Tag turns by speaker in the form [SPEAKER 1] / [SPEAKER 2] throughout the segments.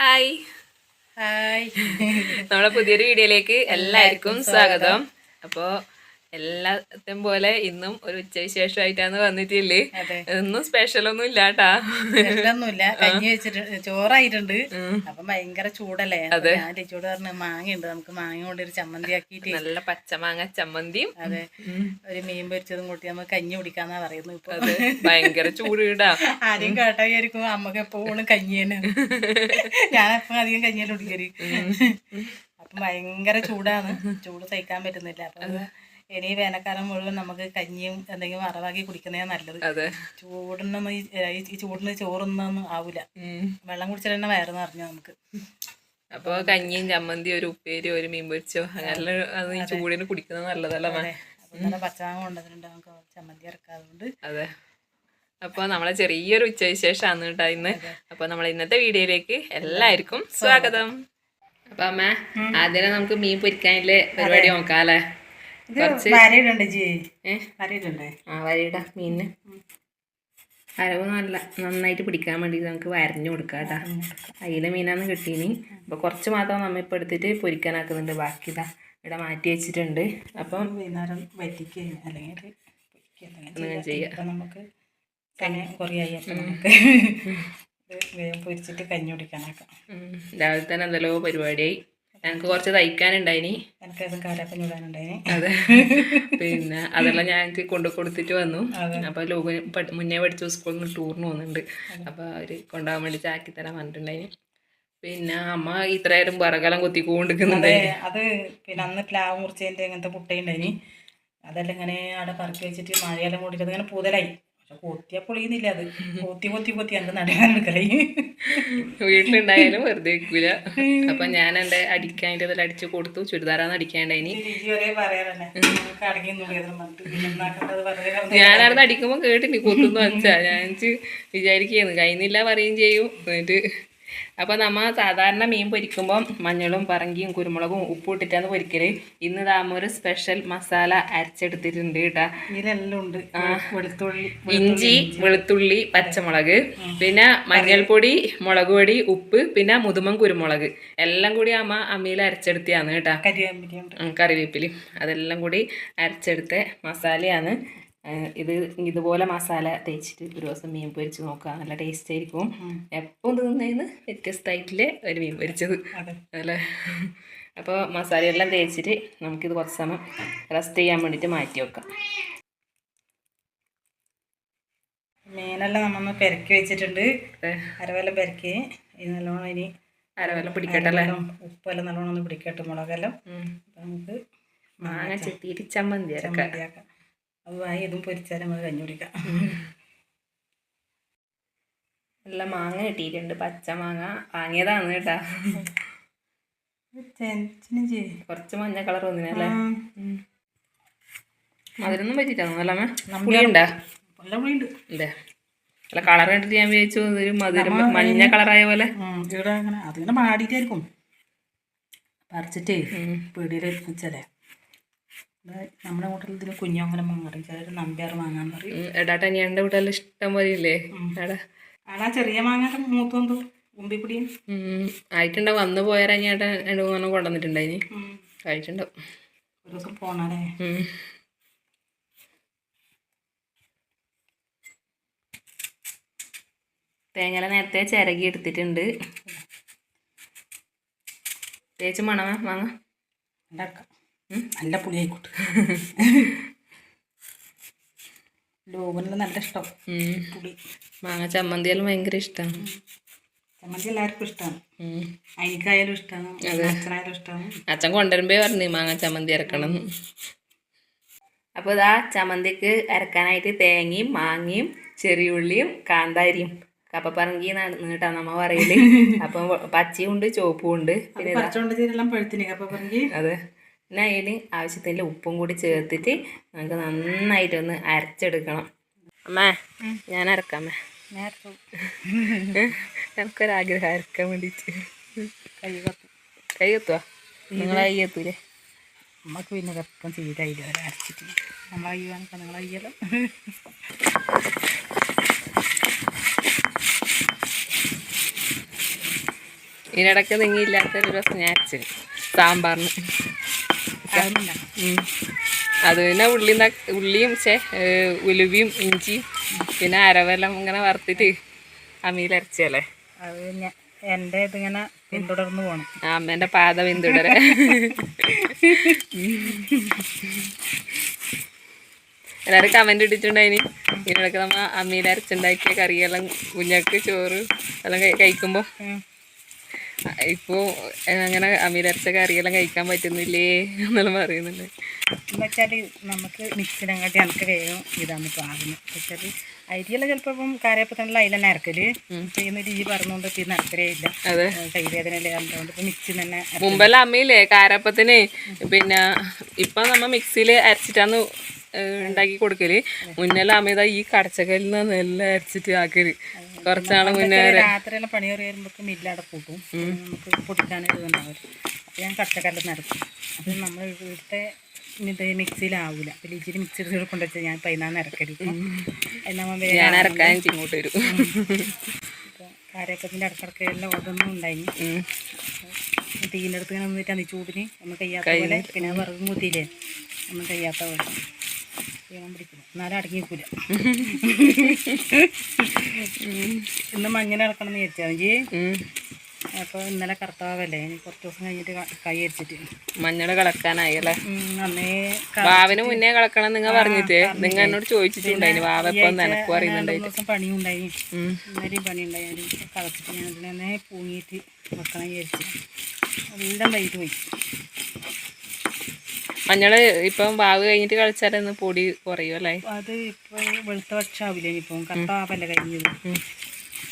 [SPEAKER 1] Hi.
[SPEAKER 2] Hi.
[SPEAKER 1] നമ്മളെ പുതിയൊരു വീഡിയോയിലേക്ക് എല്ലാവർക്കും സ്വാഗതം. അപ്പോൾ എല്ലാത്തും പോലെ ഇന്നും ഒരു ഉച്ചവിശേഷമായിട്ടാണ് വന്നിട്ടില്ലേ?
[SPEAKER 2] ഇന്നും
[SPEAKER 1] ഒന്നും സ്പെഷ്യൽ ഒന്നും ഇല്ലാട്ടാ.
[SPEAKER 2] ഇല്ല കഞ്ഞി വെച്ചിട്ട് ചോറായിട്ടുണ്ട്. അപ്പൊ ഭയങ്കര ചൂടല്ലേ?
[SPEAKER 1] അതെ.
[SPEAKER 2] ഞാൻ ടീച്ചോട് പറഞ്ഞ മാങ്ങയുണ്ട്. നമുക്ക് മാങ്ങ കൊണ്ട് ഒരു ചമ്മന്തി ആക്കിയിട്ട്
[SPEAKER 1] നല്ല പച്ചമാങ്ങ ചമ്മന്തിയും.
[SPEAKER 2] അതെ. ഒരു മീൻ പൊരിച്ചതും കൂട്ടി നമുക്ക് കഞ്ഞി കുടിക്കാന്നാ പറയുന്നത് ഇപ്പൊ.
[SPEAKER 1] ഭയങ്കര ചൂട് ഇടാ
[SPEAKER 2] ആരെയും കേട്ടായിരിക്കും അമ്മയ്ക്ക് എപ്പോഴും കഞ്ഞി തന്നെ. ഞാനെപ്പം അധികം കഞ്ഞിയല്ല കുടിക്കൽ. അപ്പൊ ഭയങ്കര ചൂടാണ്. ചൂട് സഹിക്കാൻ പറ്റുന്നില്ല. അപ്പൊ ഇനി വേനൽക്കാലം മുഴുവൻ നമുക്ക് കഞ്ഞിയും എന്തെങ്കിലും വറവാക്കി കുടിക്കുന്നതാ നല്ലത്. ചൂടിനൊന്നും ഈ ചൂടിന് ചോറൊന്നും ആവൂല. വെള്ളം കുടിച്ചാൽ തന്നെ വയറ് നിറഞ്ഞു നമുക്ക്.
[SPEAKER 1] അപ്പൊ കഞ്ഞിയും ചമ്മന്തി ഒരു ഉപ്പേരി ഒരു മീൻ പൊരിച്ചോ അങ്ങനെ അത് ഈ ചൂടിന് കുടിക്കുന്നത് നല്ലതല്ല
[SPEAKER 2] നല്ല പച്ചമാങ്ങ കൊണ്ടുവന്നിട്ടുണ്ട്. നമുക്ക് ചമ്മന്തി ഇറക്കാതുകൊണ്ട്
[SPEAKER 1] അതെ. അപ്പോൾ നമ്മളെ ചെറിയൊരു ഉച്ചവിശേഷമാണ് കേട്ടോ ഇന്ന്. അപ്പോൾ നമ്മൾ ഇന്നത്തെ വീഡിയോയിലേക്ക് എല്ലാവർക്കും സ്വാഗതം. അപ്പൊ അമ്മ ആദ്യം നമുക്ക് മീൻ പൊരിക്കാനുള്ള പരിപാടി നോക്കാം അല്ലേ? വരയിടാം മീനിന്. അരവ് നല്ല നന്നായിട്ട് പിടിക്കാൻ വേണ്ടി നമുക്ക് വരഞ്ഞു കൊടുക്കാം കേട്ടാ. അയില മീനാന്ന് കിട്ടീനി. അപ്പോൾ കുറച്ച് മാത്രം നമ്മ ഇപ്പോൾ എടുത്തിട്ട് പൊരിക്കാനാക്കുന്നുണ്ട്. ബാക്കി ഇതാ ഇവിടെ മാറ്റി വെച്ചിട്ടുണ്ട്. അപ്പം
[SPEAKER 2] വൈകുന്നേരം വറ്റിക്കുക അല്ലെങ്കിൽ
[SPEAKER 1] അങ്ങനെ ചെയ്യാം.
[SPEAKER 2] ഇപ്പൊ നമുക്ക് അപ്പൊ നമുക്ക് വേഗം പൊരിച്ചിട്ട് കഞ്ഞി കുടിക്കാനാക്കാം.
[SPEAKER 1] രാവിലെ തന്നെ എന്തെല്ലോ പരിപാടിയായി. ഞങ്ങൾക്ക് കുറച്ച് തയ്ക്കാനുണ്ടായിനി.
[SPEAKER 2] അതും.
[SPEAKER 1] പിന്നെ അതെല്ലാം ഞാൻ എനിക്ക് കൊണ്ടു കൊടുത്തിട്ട് വന്നു. അപ്പൊ ലോക മുന്നേ പഠിച്ച സ്കൂളിൽ നിന്ന് ടൂറിന് പോകുന്നുണ്ട്. അപ്പൊ അവർ കൊണ്ടുപോകാൻ വേണ്ടി ചാക്കി തരാൻ പറഞ്ഞിട്ടുണ്ടായിന്. പിന്നെ അമ്മ ഇത്രയേരം വിറകെല്ലാം കൊത്തിക്കൊണ്ടിരിക്കുന്നുണ്ട്
[SPEAKER 2] അതെ അത് പിന്നെ അന്ന് പ്ലാവ് മുറിച്ചതിന്റെ അങ്ങനത്തെ പുട്ടയുണ്ടായിനി. അതെല്ലാം ഇങ്ങനെ അവിടെ പറക്കി വെച്ചിട്ട് മഴയെല്ലാം കൂടിയിട്ട് അതിങ്ങനെ പൂതലായി. പക്ഷെ കൊത്തിയാ പൊളിയുന്നില്ല അത്. കൊത്തി കൊത്തി കൊത്തി എനിക്ക് നടക്കാൻ
[SPEAKER 1] വീട്ടിലുണ്ടായാലും വെറുതെ വെക്കൂല അപ്പൊ ഞാൻ എന്റെ അടിക്കാന്റെ അടിച്ചു കൊടുത്തു. ചുരിദാറാന്ന് അടിക്കാണ്ടായിനി.
[SPEAKER 2] രുചി ഒരേ പറയാറല്ലേ നമുക്ക് അടങ്ങി നുള്ളിയതെല്ലാം പറഞ്ഞിട്ട്. പിന്നെ എന്നാക്കേണ്ടത് വെറുതെ
[SPEAKER 1] ഞാനവിടെ അടിക്കുമ്പോ കേട്ടിനി കൊത്തുന്നു വെച്ചാ. ഞാൻ വിചാരിക്കുന്നു. കഴിയുന്നില്ല പറയുകയും ചെയ്യും. എന്നിട്ട് അപ്പൊ നമ്മ സാധാരണ മീൻ പൊരിക്കുമ്പോൾ മഞ്ഞളും പറങ്കിയും കുരുമുളകും ഉപ്പും ഇട്ടിട്ടാണ് പൊരിക്കൽ. ഇന്ന് താമ ഒരു സ്പെഷ്യൽ മസാല അരച്ചെടുത്തിട്ടുണ്ട് കേട്ടോ.
[SPEAKER 2] ഇതിലെല്ലാം ഉണ്ട്. വെളുത്തുള്ളി
[SPEAKER 1] ഇഞ്ചി വെളുത്തുള്ളി പച്ചമുളക് പിന്നെ മഞ്ഞൾപ്പൊടി മുളക് പൊടി ഉപ്പ് പിന്നെ മുതുമം കുരുമുളക്. എല്ലാം കൂടി അമ്മ അമ്മിയിൽ അരച്ചെടുത്തിയാണ് കേട്ടോ. കറിവേപ്പിലയും. അതെല്ലാം കൂടി അരച്ചെടുത്ത മസാലയാണ് ഇത് ഇതുപോലെ മസാല തേച്ചിട്ട് ഒരു ദിവസം മീൻ പൊരിച്ച് നോക്കാം നല്ല ടേസ്റ്റ് ആയിരിക്കും. എപ്പം തിന്നതിന് വ്യത്യസ്തമായിട്ടില്ലേ ഒരു മീൻ പൊരിച്ചത്.
[SPEAKER 2] അതെ.
[SPEAKER 1] അല്ലേ? അപ്പോൾ മസാലയെല്ലാം തേച്ചിട്ട് നമുക്കിത് കുറച്ച് സമയം റെസ്റ്റ് ചെയ്യാൻ വേണ്ടിയിട്ട് മാറ്റി വെക്കാം.
[SPEAKER 2] മീനെല്ലാം നമ്മൊന്ന് പെരക്കി വെച്ചിട്ടുണ്ട്. അരവെല്ലാം പെരക്കി. ഇത് നല്ലോണം ഇനി
[SPEAKER 1] അരവെല്ലാം പിടിക്കട്ടെ അല്ലേ?
[SPEAKER 2] ഉപ്പെല്ലാം നല്ലോണം ഒന്ന് പിടിക്കട്ടെ മുളകെല്ലാം. നമുക്ക്
[SPEAKER 1] മാങ്ങ ചെത്തിയിട്ട് ചമ്മന്തി അരക്കാം.
[SPEAKER 2] അത് വായി ഇതും പൊരിച്ചാൽ നമ്മൾ കഞ്ഞി കുടിക്കാം.
[SPEAKER 1] നല്ല മാങ്ങ കിട്ടിയിട്ടുണ്ട് പച്ച മാങ്ങ. വാങ്ങിയതാണ് കേട്ടാ. കുറച്ച് മഞ്ഞ കളർ വന്നിനല്ലേ. അതിനൊന്നും പറ്റിയിട്ടാണ് പുളിയുണ്ടാ?
[SPEAKER 2] നല്ല പുളിയുണ്ട്.
[SPEAKER 1] ഇല്ലേ? അല്ല കളർ കണ്ടിട്ട് ഞാൻ വിചാരിച്ചു ഒരു മധുരം മഞ്ഞ കളറായ പോലെ.
[SPEAKER 2] അതിങ്ങനെ മാടിയിട്ടായിരിക്കും പറിച്ചിട്ടേ പീടിയിൽ വെച്ചല്ലേ നമ്മുടെ കൂട്ടത്തിൽ ഇതിന് കുഞ്ഞോങ്ങനെ മാറി ചിലർ നമ്പ്യാർ വാങ്ങാൻ പറയും.
[SPEAKER 1] എടാട്ടാ ഞാൻ എന്റെ വീട്ടിൽ ഇഷ്ടം പോലെ ഇല്ലേ?
[SPEAKER 2] ആടാ ചെറിയ മാങ്ങയുടെ മൂത്തോന്തോ ഉമ്പിക്കുടിയും
[SPEAKER 1] ആയിട്ടുണ്ടോ ആയിട്ടുണ്ടാവും. വന്ന് പോയാൽ ഞാൻ രണ്ട് മൂന്നെണ്ണം
[SPEAKER 2] കൊണ്ടുവന്നിട്ടുണ്ടായി.
[SPEAKER 1] കഴിച്ചിട്ടുണ്ടാവും
[SPEAKER 2] ഒരു ദിവസം പോണല്ലേ?
[SPEAKER 1] തേങ്ങ തേങ്ങല നേരത്തെ ചിരകി എടുത്തിട്ടുണ്ട്. തേച്ച് മണമാ മാങ്ങ.
[SPEAKER 2] ഉണ്ടാക്കാം. നല്ല പുളി ആയിക്കോട്ടെ ലോകനെല്ലാം നല്ല ഇഷ്ടം. പുളി.
[SPEAKER 1] മാങ്ങ ചമ്മന്തിയാലും ഭയങ്കര ഇഷ്ടമാണ്
[SPEAKER 2] ചമ്മന്തി എല്ലാവർക്കും ഇഷ്ടമാണ് എനിക്കായാലും ഇഷ്ടമാണ് അച്ഛനായാലും ഇഷ്ടമാണ്
[SPEAKER 1] അച്ഛൻ കൊണ്ടുവരുമ്പേ പറഞ്ഞു മാങ്ങ ചമ്മന്തി അരക്കണം. അപ്പോൾ ഇതാ ചമ്മന്തിക്ക് അരക്കാനായിട്ട് തേങ്ങയും മാങ്ങയും ചെറിയുള്ളിയും കാന്താരിയും. കപ്പപ്പറങ്കി നീട്ടാ നമ്മ പറയൽ. അപ്പം പച്ചയും ഉണ്ട് ചോപ്പും ഉണ്ട്. പിന്നെ
[SPEAKER 2] പഴുത്തിന്
[SPEAKER 1] അതെ. പിന്നെ അതിൽ ആവശ്യത്തിന്റെ ഉപ്പും കൂടി ചേർത്തിട്ട് നമുക്ക് നന്നായിട്ടൊന്ന് അരച്ചെടുക്കണം. അമ്മേ ഞാൻ അരക്കാമേ എനിക്കൊരാഗ്രഹം അരക്കാൻ വേണ്ടിയിട്ട്
[SPEAKER 2] കൈ
[SPEAKER 1] കത്തുവാ? നിങ്ങളെ കൈ കത്തൂലേ?
[SPEAKER 2] നമുക്ക് പിന്നെ കപ്പം ചെയ്തായില്ല അരച്ചിട്ട് നമ്മളെ അയ്യാനൊക്കെ നിങ്ങളെ അയ്യല്ലോ
[SPEAKER 1] ഇതിനിടയ്ക്ക് നിങ്ങിയില്ലാത്തൊരു ദിവസം ഞാൻ അരച്ച് സാമ്പാറിന്. അത് പിന്നെ ഉള്ളി ഉള്ളിയും ചേ ഉലുവിയും ഇഞ്ചിയും പിന്നെ അരവെല്ലാം ഇങ്ങനെ വറുത്തിട്ട് അമ്മിയിലരച്ചല്ലേ
[SPEAKER 2] അത് പിന്നെ എന്റെ ഇതിങ്ങനെ പിന്തുടർന്ന് പോകണം
[SPEAKER 1] ആ അമ്മേന്റെ പാത പിന്തുടരെ. എല്ലാവരും കമന്റ് ഇട്ടിട്ടുണ്ടായിനി ഇതിനിടയ്ക്ക് നമ്മൾ അമ്മീലരച്ചുണ്ടാക്കിയ കറിയെല്ലാം കുഞ്ഞക്ക് ചോറ് എല്ലാം കഴി- കഴിക്കുമ്പോൾ ഇപ്പോൾ അങ്ങനെ അമ്മിയിൽ അരച്ച കറിയെല്ലാം കഴിക്കാൻ പറ്റുന്നില്ലേ എന്നെല്ലാം പറയുന്നുണ്ട്.
[SPEAKER 2] എന്ന് വെച്ചാൽ നമുക്ക് മിക്സിനങ്ങാട്ടി എനിക്ക് വേഗം ഇതാണ് പാകുന്നത് വെച്ചാൽ അരിയെല്ലാം ചിലപ്പോൾ ഇപ്പം കാരയപ്പത്തിനുള്ള അതിൽ തന്നെ അരക്കൽ. ചെയ്യുന്ന രീതി പറഞ്ഞുകൊണ്ട് പിന്നെ
[SPEAKER 1] ഇറക്കലേയില്ല
[SPEAKER 2] കൈവേദന അതുകൊണ്ട് ഇപ്പം മിക്സി തന്നെ
[SPEAKER 1] മുമ്പല്ല അമ്മയില്ലേ കാരപ്പത്തിന്. പിന്നെ ഇപ്പം നമ്മ മിക്സിയിൽ അരച്ചിട്ടാന്ന് ഉണ്ടാക്കി കൊടുക്കൽ. മുന്നെല്ലാം അമ്മ ഈ കടച്ചകലിൽ നിന്ന് എല്ലാം അരച്ചിട്ട് ആക്കൽ. കുറച്ചാളെ മുന്നേ രാത്രിയുള്ള
[SPEAKER 2] രാത്രിയെല്ലാം പണി പറയുമ്പോഴേക്കും ഇല്ലാതെ കൂട്ടും. നമുക്ക് പൊടിക്കാനൊരു ഞാൻ കട്ടക്കല്ലിൽ നടക്കും അപ്പം നമ്മൾ ഇവിടുത്തെ ഇത് മിക്സിയിലാവൂല. അപ്പോൾ ഇച്ചിരി മിക്സി കൊണ്ടുവച്ചാൽ ഞാൻ പതിനാന്ന് ഇറക്കരുത്
[SPEAKER 1] ഞാൻ അരക്കാൻ ഇങ്ങോട്ട് വരും.
[SPEAKER 2] കാരക്കത്തിന്റെ ഇടക്കിടക്കെല്ലാം അതൊന്നും ഉണ്ടായി
[SPEAKER 1] ഉം.
[SPEAKER 2] തീന്റെ അടുത്ത് ഇങ്ങനെ നിന്നിട്ടാണ് ചൂടിന്. നമ്മൾ കയ്യാത്ത പോലെ പിന്നെ വിറകും കുത്തിയില്ലേ? നമ്മൾ കയ്യാത്ത പോലെ. എന്നാലും അടക്കി വെക്കൂല ഇന്ന് മഞ്ഞിനെ ഇറക്കണം എന്ന് വിചാരിച്ചെങ്കിൽ
[SPEAKER 1] അപ്പൊ
[SPEAKER 2] അപ്പോൾ ഇന്നലെ കർത്താവല്ലേ ഇനി കുറച്ച് ദിവസം കഴിഞ്ഞിട്ട് ക- അടിച്ചിട്ട്.
[SPEAKER 1] മഞ്ഞൾ കളക്കാനായി അല്ലേ?
[SPEAKER 2] അന്നേ
[SPEAKER 1] വാവിന് മുന്നേ കളക്കണം നിങ്ങൾ പറഞ്ഞിട്ട്. നിങ്ങ എന്നോട് ചോദിച്ചിട്ടുണ്ടായിന് വാവ
[SPEAKER 2] ഇപ്പൊ
[SPEAKER 1] നനക്കും അറിയുന്നുണ്ടായി
[SPEAKER 2] ദിവസം പണിയും ഉണ്ടായി
[SPEAKER 1] ഉം.
[SPEAKER 2] ഇന്നലെയും പണി ഉണ്ടായി അത് കളച്ചിട്ട് ഞാൻ അതിനെ പൂങ്ങിയിട്ട് വെക്കണം വിചാരിച്ചു. എല്ലാം വൈകിട്ട് പോയി.
[SPEAKER 1] മഞ്ഞൾ ഇപ്പം വാവ് കഴിഞ്ഞിട്ട് കളിച്ചാലൊന്ന് പൊടി കുറയും അല്ലേ?
[SPEAKER 2] അത് ഇപ്പോൾ വെളുത്ത പക്ഷാവില്ല ഇനിയിപ്പം കത്താവല്ല കഴിഞ്ഞത്.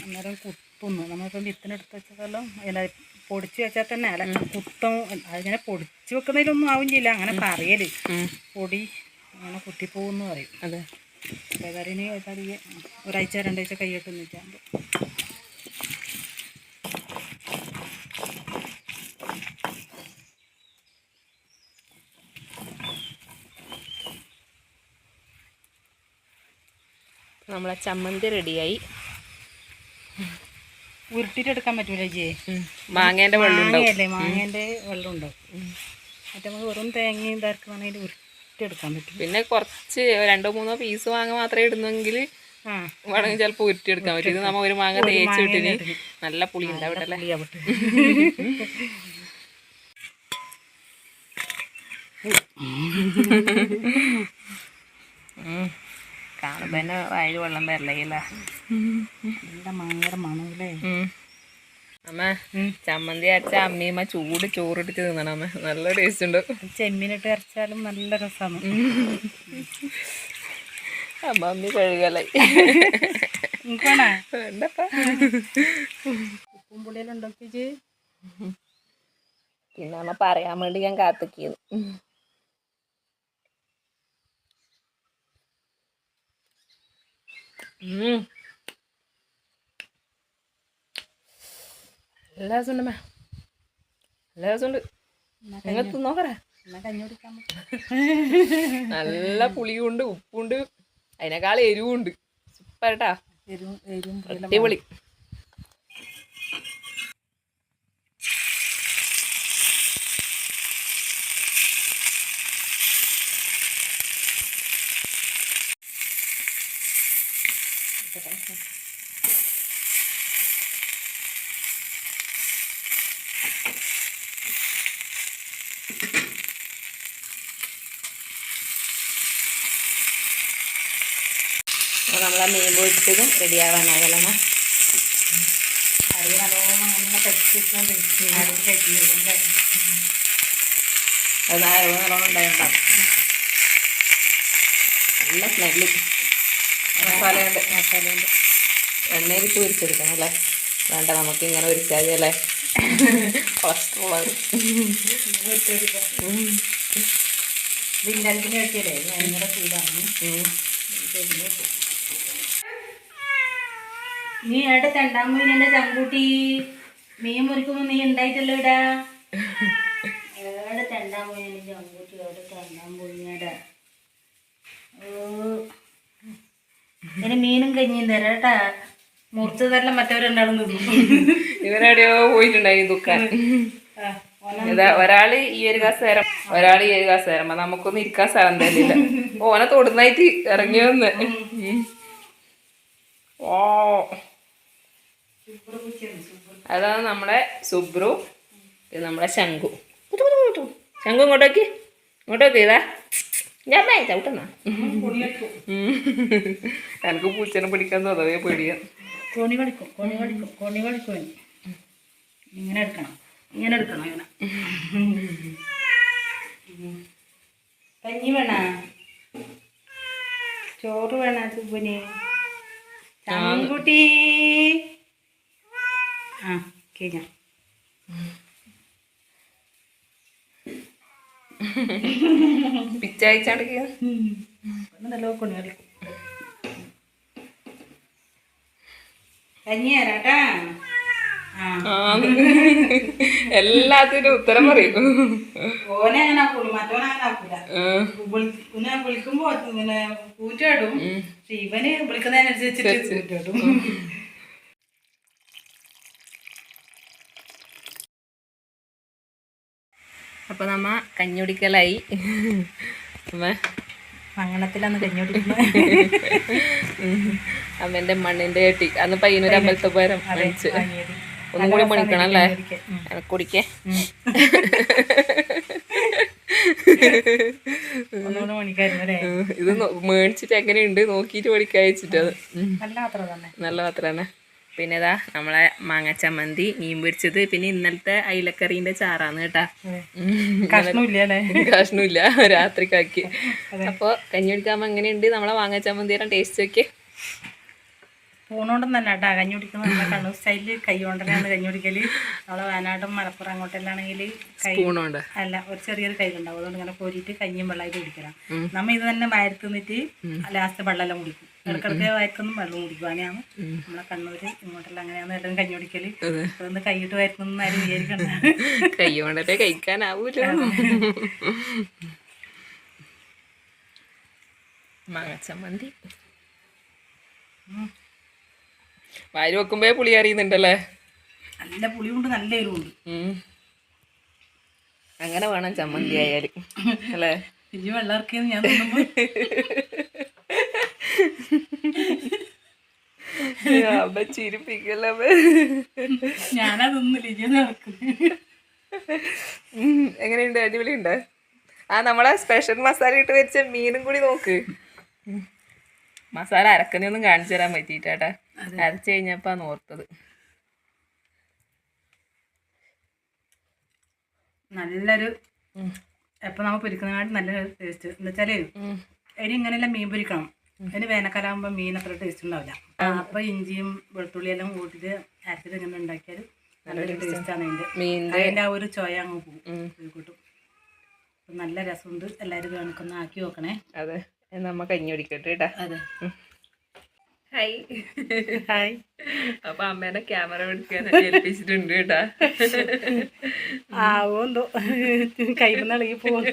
[SPEAKER 2] അന്നേരം കുത്തുന്നു. നമ്മളിപ്പം വിത്തിനെടുത്ത് വെച്ചതെല്ലാം അല്ല പൊടിച്ച് വെച്ചാൽ തന്നെ അല്ല കുത്തും. അതിങ്ങനെ പൊടിച്ച് വെക്കുന്നതിലൊന്നും ആവും ചെയ്യില്ല അങ്ങനെ
[SPEAKER 1] പറയൽ.
[SPEAKER 2] പൊടി അങ്ങനെ കുത്തിപ്പോകുന്നു പറയും.
[SPEAKER 1] അതെ.
[SPEAKER 2] അപ്പോൾ ഏതായാലും ഇനി ഏതായാലും ഒരാഴ്ച രണ്ടാഴ്ച കൈയിട്ട് നിൽക്കാണ്ട്
[SPEAKER 1] നമ്മളെ ചമ്മന്തി റെഡിയായി.
[SPEAKER 2] ഉരുട്ടിട്ടെടുക്കാൻ പറ്റൂല ജി
[SPEAKER 1] മാങ്ങേന്റെ വെള്ളം ഉണ്ടാവും.
[SPEAKER 2] മാങ്ങയല്ലേ മാങ്ങേന്റെ വെള്ളം ഉണ്ടാവും. മറ്റേ നമുക്ക് വെറും തേങ്ങയും ഇതാക്കുകയാണെങ്കിൽ ഉരുട്ടിയെടുക്കാൻ പറ്റും.
[SPEAKER 1] പിന്നെ കുറച്ച് രണ്ടോ മൂന്നോ പീസ് മാങ്ങ മാത്രമേ ഇടുന്നെങ്കിൽ വേണമെങ്കിൽ ചിലപ്പോൾ ഉരുട്ടിയെടുക്കാൻ പറ്റും. ഇത് നമ്മ ഒരു മാങ്ങ തേച്ച് വിട്ടിന്. നല്ല പുളി ഉണ്ടാവട്ടെ അല്ലേ തന്നെ വായിൽ വെള്ളം വരലേല
[SPEAKER 2] നല്ല ഭയങ്കര മണമല്ലേ
[SPEAKER 1] അമ്മ ചമ്മന്തി അരച്ച അമ്മീമ്മ ചൂട് ചോറിട്ടിട്ട് തിന്നണം അമ്മ. നല്ല ടേസ്റ്റ് ഉണ്ട്.
[SPEAKER 2] ചെമ്മീനിട്ട് അരച്ചാലും നല്ല രസമാണ്
[SPEAKER 1] അമ്മ അമ്മി കഴുകലായി
[SPEAKER 2] ഉപ്പും പുളിയെല്ലാം
[SPEAKER 1] പിന്നെ അമ്മ പറയാൻ വേണ്ടി ഞാൻ കാത്തിക്കിയത് എല്ലാ ദിവസവും ഉണ്ട് എല്ലാ ദിവസവും ഉണ്ട് നിങ്ങൾ
[SPEAKER 2] കഞ്ഞി കുടിക്കാൻ
[SPEAKER 1] നല്ല പുളിയുണ്ട് ഉപ്പുണ്ട് അതിനേക്കാൾ എരിവുണ്ട്. സൂപ്പർ കേട്ടാ
[SPEAKER 2] എരിവും എരിവും
[SPEAKER 1] അടിപൊളി. അപ്പോൾ നമ്മൾ ആ മീൻ പൊരിച്ചതും
[SPEAKER 2] റെഡിയാവാനാകലാണ്
[SPEAKER 1] അത് അരവ് നല്ലോണം ഉണ്ടായിട്ടുണ്ടാവും നല്ല സ്മെല്ല് മസാലയുണ്ട്.
[SPEAKER 2] മസാലയുണ്ട്
[SPEAKER 1] എണ്ണയിലിട്ട് പൊരിച്ചെടുക്കണം അല്ലേ? വേണ്ട നമുക്ക് ഇങ്ങനെ പൊരിച്ചാൽ മതി അല്ലേ? കൊളസ്ട്രോൾ ആകും
[SPEAKER 2] വില്ലാൽക്കിന് കഴിക്കലേ ഭയങ്കര ചൂടാണ് നീ എവിടെ തണ്ടാൻ പോയി എന്റെ ചങ്കൂട്ടി. മീൻ മുറിക്കുമ്പോ നീ ഉണ്ടായിട്ടല്ലോ ഇടാ. എവിടെ തണ്ടാൻ പോയി എന്റെ ചങ്കൂട്ടി എവിടെ തണ്ടാൻ പോയിടാ ഓ. ഇങ്ങനെ മീനും കഞ്ഞിയും തരാട്ടാ മുറിച്ചതെല്ലാം തരല്ല മറ്റവരുണ്ടാവും
[SPEAKER 1] ഇവരെവിടെയോ പോയിട്ടുണ്ടായി ദുഃഖാൻ ഒരാൾ ഈ ഒരു കാസ് നേരം ഒരാൾ ഈ ഒരു കാസ് നേരം നമുക്കൊന്നും ഇരിക്കാൻ സ്ഥലം തന്നെയില്ല ഓനെ തൊടുന്നായിട്ട് ഇറങ്ങി വന്ന് ഓ. അതാണ് നമ്മുടെ സുബ്രു ഇത് നമ്മളെ ശംഖു. ശംഖു ഇങ്ങോട്ടേക്ക് ഇങ്ങോട്ടേക്ക് ഇതാ. ഞാൻ ചവിട്ടുന്ന
[SPEAKER 2] പൊടിയെടുക്കും.
[SPEAKER 1] എനിക്ക് പൂച്ചനെ പിടിക്കാൻ തോന്നവേ പേടിയ.
[SPEAKER 2] കോണി കളിക്കും കോണി കളിക്കും കോണി കളിക്കും ഇനി. ഇങ്ങനെ എടുക്കണം ഇങ്ങനെ എടുക്കണം ഇങ്ങനെ. കഞ്ഞി വേണ? ചോറ് വേണ സുബിന് ചാൻകുട്ടി ആ കഴിഞ്ഞ
[SPEAKER 1] പിച്ചയച്ചാണ്ടിരിക്കുക
[SPEAKER 2] നല്ല കൊണി കളിക്കും കഞ്ഞി തരാട്ടാ ആ.
[SPEAKER 1] എല്ലാത്തിനും ഉത്തരം പറയും.
[SPEAKER 2] ഓനെ അങ്ങനെ ആക്കൂല മറ്റോനെ അങ്ങനെ ആക്കൂല. വിളിക്കുമ്പോ കൂറ്റാടും പക്ഷെ ഇവന് വിളിക്കുന്നതിനനുസരിച്ചിട്ട് കൂറ്റാടും
[SPEAKER 1] അപ്പൊ നമ്മ കഞ്ഞുടിക്കലായി. അമ്മ.
[SPEAKER 2] മംഗളത്തിലന്ന് കഞ്ഞോടിക്കുന്നത്
[SPEAKER 1] അമ്മന്റെ മണ്ണിന്റെ കെട്ടി. അന്ന് പയ്യന്നൂർ അമ്പലത്തെ പോരം ഒന്നും കൂടി മണിക്കണം അല്ലേ? കുടിക്കേ. ഇത് മേടിച്ചിട്ട് എങ്ങനെയുണ്ട്? നോക്കിയിട്ട് മേടിക്കാൻ വെച്ചിട്ട് അത്. ഉം.
[SPEAKER 2] നല്ല പാത്രം തന്നെ.
[SPEAKER 1] പിന്നെ ഇതാ നമ്മളെ മാങ്ങ ചമ്മന്തി മീൻ പൊരിച്ചത് പിന്നെ ഇന്നലത്തെ അയിലക്കറീന്റെ ചാറാന്ന് കേട്ടാ. കഷ്ണില്ല
[SPEAKER 2] രാത്രി കാക്കി
[SPEAKER 1] കാശൊന്നുമില്ല രാത്രിക്കാക്കി. അപ്പൊ കഞ്ഞി കുടിക്കാൻ എങ്ങനെയുണ്ട്? നമ്മളെ മാങ്ങ ചമ്മന്തി തരാൻ ടേസ്റ്റ് നോക്കി
[SPEAKER 2] പൂണോണ്ടും തന്നെ കേട്ടാ. കഞ്ഞി കുടിക്കുന്നത് നമ്മളെ കണ്ണൂർ സ്റ്റൈലിൽ കൈ കൊണ്ടനെയാണ് കഞ്ഞി കുടിക്കൽ. നമ്മളെ വയനാട്ടും മലപ്പുറം അങ്ങോട്ടെല്ലാണെങ്കിൽ കൈ അല്ല ഒരു ചെറിയൊരു കയ്യിലുണ്ടാവും അതുകൊണ്ട് ഇങ്ങനെ കോരിയിട്ട് കഞ്ഞിയും വെള്ളമായിട്ട് കുടിക്കണം നമ്മ ഇത് തന്നെ വയറ്റ് നിന്നിട്ട് ലാസ്റ്റ് വെള്ളമെല്ലാം കുടിക്കും. ഇടക്കിടക്ക് വയറ്റൊന്നും വെള്ളം കുടിക്കുവാനാണ് നമ്മളെ കണ്ണൂര് ഇങ്ങോട്ടെല്ലാം അങ്ങനെയാണ് എല്ലാം കഞ്ഞി കുടിക്കൽ.
[SPEAKER 1] അതെ.
[SPEAKER 2] അതൊന്ന് കൈയിട്ട് വയറ്റുന്ന ആരും വിചാരിക്കണ്ട.
[SPEAKER 1] കൈ കൊണ്ടല്ലേ കഴിക്കാനാവൂലോ? മാങ്ങച്ചമ്മന്തി. വാരി വെക്കുമ്പോ പുളി അറിയുന്നുണ്ടല്ലേ?
[SPEAKER 2] നല്ല പുളിയുണ്ട് നല്ല എരിവുണ്ട്.
[SPEAKER 1] അങ്ങനെ വേണം ചമ്മന്തി ആയാലും. അല്ലേ?
[SPEAKER 2] ഇനി വെള്ളം ഇറക്കിയെന്ന് ഞാൻ തോന്നുമ്പോ
[SPEAKER 1] അമ്മ ചിരിപ്പിക്കല്ലേ
[SPEAKER 2] ഞാനതൊന്നും ലിജി
[SPEAKER 1] എങ്ങനെയുണ്ട്? അടിപൊളിയുണ്ട്? ആ നമ്മളെ സ്പെഷ്യൽ മസാല ഇട്ട് വെച്ച മീനും കൂടി നോക്ക്. മസാല അരക്കുന്നൊന്നും കാണിച്ചു തരാൻ പറ്റിയിട്ടാ അരച്ചു കഴിഞ്ഞപ്പോ നോർത്തത്
[SPEAKER 2] നല്ലൊരു എപ്പൊ നമ്മൾ പൊരിക്കുന്നതിനായിട്ട് നല്ല ടേസ്റ്റ് എന്താ വെച്ചാൽ ഇനി ഇങ്ങനെയുള്ള മീൻ പൊരിക്കണം? അതിന് വേനൽക്കാലാകുമ്പോൾ മീൻ അത്ര ടേസ്റ്റ് ഉണ്ടാവില്ല. അപ്പൊ ഇഞ്ചിയും വെളുത്തുള്ളി എല്ലാം കൂട്ടിട്ട് അരച്ചിട്ട് ഇങ്ങനെ ഉണ്ടാക്കിയാൽ നല്ലൊരു ടേസ്റ്റാണ്
[SPEAKER 1] അതിന്റെ.
[SPEAKER 2] അതിന്റെ ആ ഒരു ചോയ അങ്ങ് പോകും. കൂട്ടും നല്ല രസമുണ്ട്. എല്ലാരും വേണക്കൊന്ന് കണക്കൊന്ന് ആക്കി നോക്കണേ.
[SPEAKER 1] അതെ. നമ്മ കഞ്ഞി പിടിക്കട്ടെ കേട്ടാ
[SPEAKER 2] അതെ.
[SPEAKER 1] ഹായ്.
[SPEAKER 2] ഹായ്.
[SPEAKER 1] അപ്പൊ അമ്മേനെ ക്യാമറ പിടിക്കാൻ ഏൽപ്പിച്ചിട്ടുണ്ട് കേട്ടാ.
[SPEAKER 2] ആവോന്തോ. കൈമ നളകി പോകും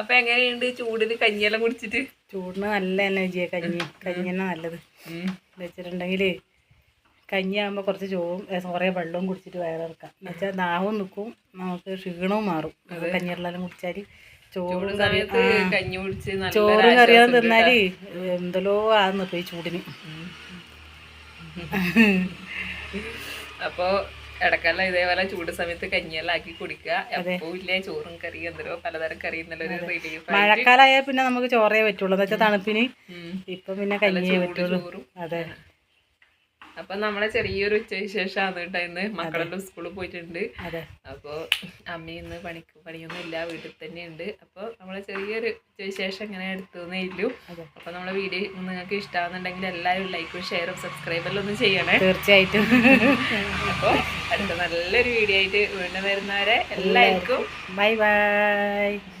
[SPEAKER 1] അപ്പൊ എങ്ങനെയുണ്ട് ചൂടിന് കഞ്ഞിയെല്ലാം കുടിച്ചിട്ട്?
[SPEAKER 2] ചൂടിന് നല്ല എനർജിയാണ് കഞ്ഞി. കഞ്ഞി തന്നെ നല്ലത്. വെച്ചിട്ടുണ്ടെങ്കിൽ കഞ്ഞി ആകുമ്പോൾ കുറച്ച് ചോറും കുറേ വെള്ളവും കുടിച്ചിട്ട് വയറിറക്കാം എന്ന് വെച്ചാൽ ദാഹവും നിൽക്കും നമുക്ക് ക്ഷീണവും മാറും. കഞ്ഞിയെല്ലാം കുടിച്ചാൽ ചോറും കറി ചോറും കറിയാൻ തിന്നാൽ എന്തല്ലോ ആന്ന് പോയി ഈ ചൂടിന്.
[SPEAKER 1] അപ്പൊ ഇടക്കെല്ലാം ഇതേപോലെ ചൂട് സമയത്ത് കഞ്ഞിയെല്ലാം ആക്കി കുടിക്കുക. എപ്പോ ഇല്ലേ ചോറും കറി എന്തോ പലതരം കറി എന്നുള്ളൊരു റിലീഫ്
[SPEAKER 2] മഴക്കാലായാൽ പിന്നെ നമുക്ക് ചോറേ പറ്റുള്ളൂ. എന്ന് വെച്ചാൽ തണുപ്പിന് ഇപ്പൊ പിന്നെ കഞ്ഞിയേ പറ്റുള്ളൂ. അതെ.
[SPEAKER 1] അപ്പൊ നമ്മളെ ചെറിയൊരു ഉച്ച വിശേഷമാണ് കേട്ടോ ഇന്ന്. മക്കളെല്ലാം സ്കൂളിൽ പോയിട്ടുണ്ട്.
[SPEAKER 2] അപ്പൊ
[SPEAKER 1] അപ്പോ അമ്മ ഇന്ന് പണിക്ക് പണിയൊന്നും ഇല്ല വീട്ടിൽ തന്നെ ഉണ്ട് അപ്പോൾ നമ്മളെ ചെറിയൊരു ഉച്ച വിശേഷം ഇങ്ങനെ എടുത്തുന്നേ ഇല്ലു അപ്പൊ നമ്മളെ വീഡിയോ നിങ്ങൾക്ക് ഇഷ്ടമാണെന്നുണ്ടെങ്കിൽ എല്ലാവരും ലൈക്കും ഷെയറും സബ്സ്ക്രൈബെല്ലാം ഒന്നും ചെയ്യണേ.
[SPEAKER 2] തീർച്ചയായിട്ടും.
[SPEAKER 1] അപ്പോൾ അടുത്ത നല്ലൊരു വീഡിയോ ആയിട്ട് വീണ്ടും വരുന്നവരെ എല്ലാവർക്കും
[SPEAKER 2] ബൈ ബൈ